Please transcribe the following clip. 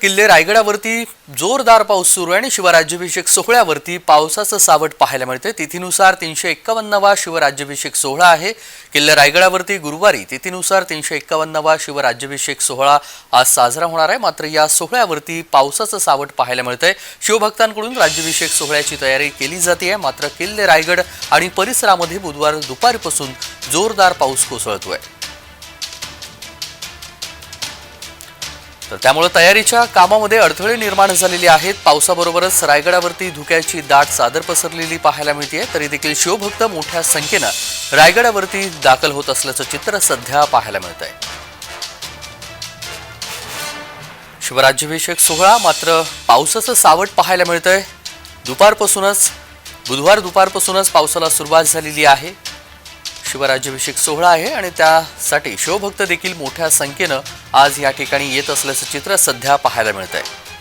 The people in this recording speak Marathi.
किल्ले रायगडावरती जोरदार पाऊस सुरू आहे आणि शिवराज्याभिषेक सोहळ्यावरती पावसाचं सावट पाहायला मिळते तिथीनुसार तीनशे एक्कावन्नवा शिवराज्याभिषेक सोहळा आहे. किल्ले रायगडावरती गुरुवारी तिथीनुसार तीनशे एक्कावन्नवा शिवराज्याभिषेक सोहळा आज साजरा होणार आहे. मात्र या सोहळ्यावरती पावसाचं सावट पाहायला मिळतंय. शिवभक्तांकडून राज्याभिषेक सोहळ्याची तयारी केली जाते आहे. मात्र किल्ले रायगड आणि परिसरामध्ये बुधवार दुपारपासून जोरदार पाऊस कोसळतोय. तर त्यामुळे तयारीच्या कामामध्ये अडथळे निर्माण झालेले आहेत. पावसाबरोबरच रायगडावरती धुक्याची दाट चादर पसरलेली पाहायला मिळते तरी देखील शिवभक्त मोठ्या संख्येनं रायगडावरती दाखल होत असल्याचं चित्र सध्या पाहायला मिळत आहे शिवराज्याभिषेक सोहळा मात्र पावसाचं सावट पाहायला मिळतंय. दुपारपासूनच बुधवार दुपारपासूनच पावसाला सुरुवात झालेली आहे. शिवराज्याभिषेक सोहळा आहे आणि त्यासाठी शिवभक्त देखील मोठ्या संख्येनं आज या ठिकाणी येत असल्याचं चित्र सध्या पाहायला मिळत आहे